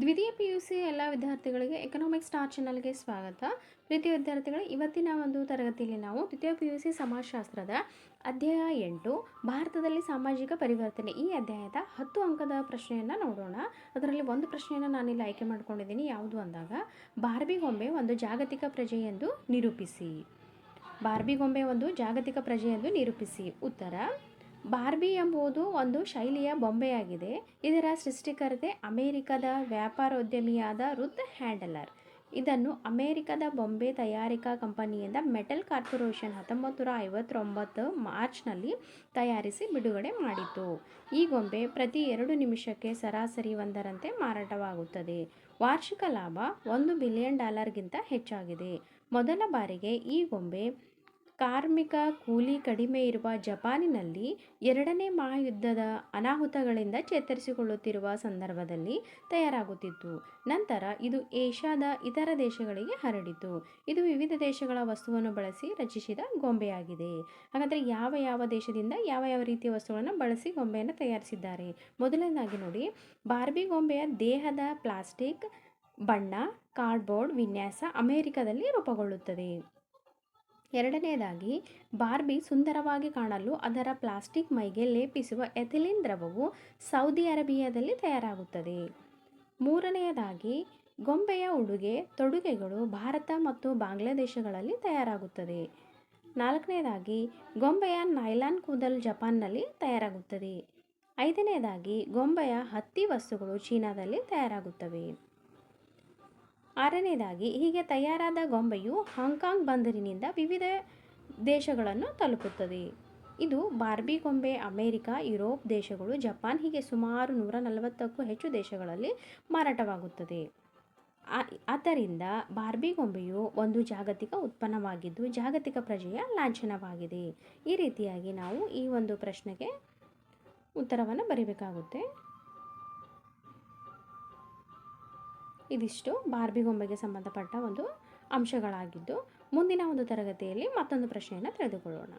ದ್ವಿತೀಯ P U C ಎಲ್ಲ ವಿದ್ಯಾರ್ಥಿಗಳಿಗೆ ಎಕನಾಮಿಕ್ ಸ್ಟಾರ್ ಚಾನಲ್ಗೆ ಸ್ವಾಗತ. ಪ್ರೀತಿ ವಿದ್ಯಾರ್ಥಿಗಳು, ಇವತ್ತಿನ ಒಂದು ತರಗತಿಯಲ್ಲಿ ನಾವು ದ್ವಿತೀಯ ಪಿ ಯು ಸಿ ಸಮಾಜಶಾಸ್ತ್ರದ ಅಧ್ಯಾಯ ಎಂಟು, ಭಾರತದಲ್ಲಿ ಸಾಮಾಜಿಕ ಪರಿವರ್ತನೆ. ಈ ಅಧ್ಯಾಯದ ಹತ್ತು ಅಂಕದ ಪ್ರಶ್ನೆಯನ್ನು ನೋಡೋಣ. ಅದರಲ್ಲಿ ಒಂದು ಪ್ರಶ್ನೆಯನ್ನು ನಾನಿಲ್ಲಿ ಆಯ್ಕೆ ಮಾಡ್ಕೊಂಡಿದ್ದೀನಿ. ಯಾವುದು ಅಂದಾಗ, ಬಾರ್ಬಿ ಗೊಂಬೆ ಒಂದು ಜಾಗತಿಕ ಪ್ರಜೆ ಎಂದು ನಿರೂಪಿಸಿ. ಬಾರ್ಬಿ ಗೊಂಬೆ ಒಂದು ಜಾಗತಿಕ ಪ್ರಜೆ ಎಂದು ನಿರೂಪಿಸಿ. ಉತ್ತರ ಬಾರ್ಬಿ ಎಂಬುದು ಒಂದು ಶೈಲಿಯ ಬೊಂಬೆಯಾಗಿದೆ. ಇದರ ಸೃಷ್ಟಿಕರ್ತೆ ಅಮೆರಿಕದ ವ್ಯಾಪಾರೋದ್ಯಮಿಯಾದ ರುತ್ ಹ್ಯಾಂಡಲರ್. ಇದನ್ನು ಅಮೆರಿಕದ ಬೊಂಬೆ ತಯಾರಿಕಾ ಕಂಪನಿಯಿಂದ ಮೆಟಲ್ ಕಾರ್ಪೊರೇಷನ್ ಹತ್ತೊಂಬತ್ತು ನೂರ ಐವತ್ತೊಂಬತ್ತು ಮಾರ್ಚ್ನಲ್ಲಿ ತಯಾರಿಸಿ ಬಿಡುಗಡೆ ಮಾಡಿತು. ಈ ಗೊಂಬೆ ಪ್ರತಿ ಎರಡು ನಿಮಿಷಕ್ಕೆ ಸರಾಸರಿ ಒಂದರಂತೆ ಮಾರಾಟವಾಗುತ್ತದೆ. ವಾರ್ಷಿಕ ಲಾಭ ಒಂದು ಬಿಲಿಯನ್ ಡಾಲರ್ಗಿಂತ ಹೆಚ್ಚಾಗಿದೆ. ಮೊದಲ ಬಾರಿಗೆ ಈ ಗೊಂಬೆ ಕಾರ್ಮಿಕ ಕೂಲಿ ಕಡಿಮೆ ಇರುವ ಜಪಾನಿನಲ್ಲಿ ಎರಡನೇ ಮಹಾಯುದ್ಧದ ಅನಾಹುತಗಳಿಂದ ಚೇತರಿಸಿಕೊಳ್ಳುತ್ತಿರುವ ಸಂದರ್ಭದಲ್ಲಿ ತಯಾರಾಗುತ್ತಿತ್ತು. ನಂತರ ಇದು ಏಷ್ಯಾದ ಇತರ ದೇಶಗಳಿಗೆ ಹರಡಿತು. ಇದು ವಿವಿಧ ದೇಶಗಳ ವಸ್ತುವನ್ನು ಬಳಸಿ ರಚಿಸಿದ ಗೊಂಬೆಯಾಗಿದೆ. ಹಾಗಾದರೆ ಯಾವ ಯಾವ ದೇಶದಿಂದ ಯಾವ ಯಾವ ರೀತಿಯ ವಸ್ತುಗಳನ್ನು ಬಳಸಿ ಗೊಂಬೆಯನ್ನು ತಯಾರಿಸಿದ್ದಾರೆ? ಮೊದಲನೇದಾಗಿ ನೋಡಿ, ಬಾರ್ಬಿ ಗೊಂಬೆಯ ದೇಹದ ಪ್ಲಾಸ್ಟಿಕ್ ಬಣ್ಣ, ಕಾರ್ಡ್ಬೋರ್ಡ್, ವಿನ್ಯಾಸ ಅಮೆರಿಕದಲ್ಲಿ ರೂಪುಗೊಳ್ಳುತ್ತದೆ. ಎರಡನೆಯದಾಗಿ ಬಾರ್ಬಿ ಸುಂದರವಾಗಿ ಕಾಣಲು ಅದರ ಪ್ಲಾಸ್ಟಿಕ್ ಮೈಗೆ ಲೇಪಿಸುವ ಎಥಿಲಿನ್ ದ್ರವವು ಸೌದಿ ಅರೇಬಿಯಾದಲ್ಲಿ ತಯಾರಾಗುತ್ತದೆ. ಮೂರನೆಯದಾಗಿ ಗೊಂಬೆಯ ಉಡುಗೆ, ತೊಡುಗೆಗಳು ಭಾರತ ಮತ್ತು ಬಾಂಗ್ಲಾದೇಶಗಳಲ್ಲಿ ತಯಾರಾಗುತ್ತದೆ. ನಾಲ್ಕನೆಯದಾಗಿ ಗೊಂಬೆಯ ನೈಲಾನ್ ಕೂದಲು ಜಪಾನ್ನಲ್ಲಿ ತಯಾರಾಗುತ್ತದೆ. ಐದನೆಯದಾಗಿ ಗೊಂಬೆಯ ಹತ್ತಿ ವಸ್ತುಗಳು ಚೀನಾದಲ್ಲಿ ತಯಾರಾಗುತ್ತವೆ. ಆರನೇದಾಗಿ, ಹೀಗೆ ತಯಾರಾದ ಗೊಂಬೆಯು ಹಾಂಗ್ಕಾಂಗ್ ಬಂದರಿನಿಂದ ವಿವಿಧ ದೇಶಗಳನ್ನು ತಲುಪುತ್ತದೆ. ಇದು ಬಾರ್ಬಿ ಗೊಂಬೆ, ಅಮೇರಿಕ, ಯುರೋಪ್ ದೇಶಗಳು, ಜಪಾನ್, ಹೀಗೆ ಸುಮಾರು ನೂರ ನಲವತ್ತಕ್ಕೂ ಹೆಚ್ಚು ದೇಶಗಳಲ್ಲಿ ಮಾರಾಟವಾಗುತ್ತದೆ. ಆದ್ದರಿಂದ ಬಾರ್ಬಿ ಗೊಂಬೆಯು ಒಂದು ಜಾಗತಿಕ ಉತ್ಪನ್ನವಾಗಿದ್ದು, ಜಾಗತಿಕ ಪ್ರಜೆಯ ಲಾಂಛನವಾಗಿದೆ. ಈ ರೀತಿಯಾಗಿ ನಾವು ಈ ಒಂದು ಪ್ರಶ್ನೆಗೆ ಉತ್ತರವನ್ನು ಬರೀಬೇಕಾಗುತ್ತೆ. ಇದಿಷ್ಟು ಬಾರ್ಬಿ ಗೊಂಬೆಗೆ ಸಂಬಂಧಪಟ್ಟ ಒಂದು ಅಂಶಗಳಾಗಿದ್ದು ಮುಂದಿನ ಒಂದು ತರಗತಿಯಲ್ಲಿ ಮತ್ತೊಂದು ಪ್ರಶ್ನೆಯನ್ನು ತಿಳಿದುಕೊಳ್ಳೋಣ.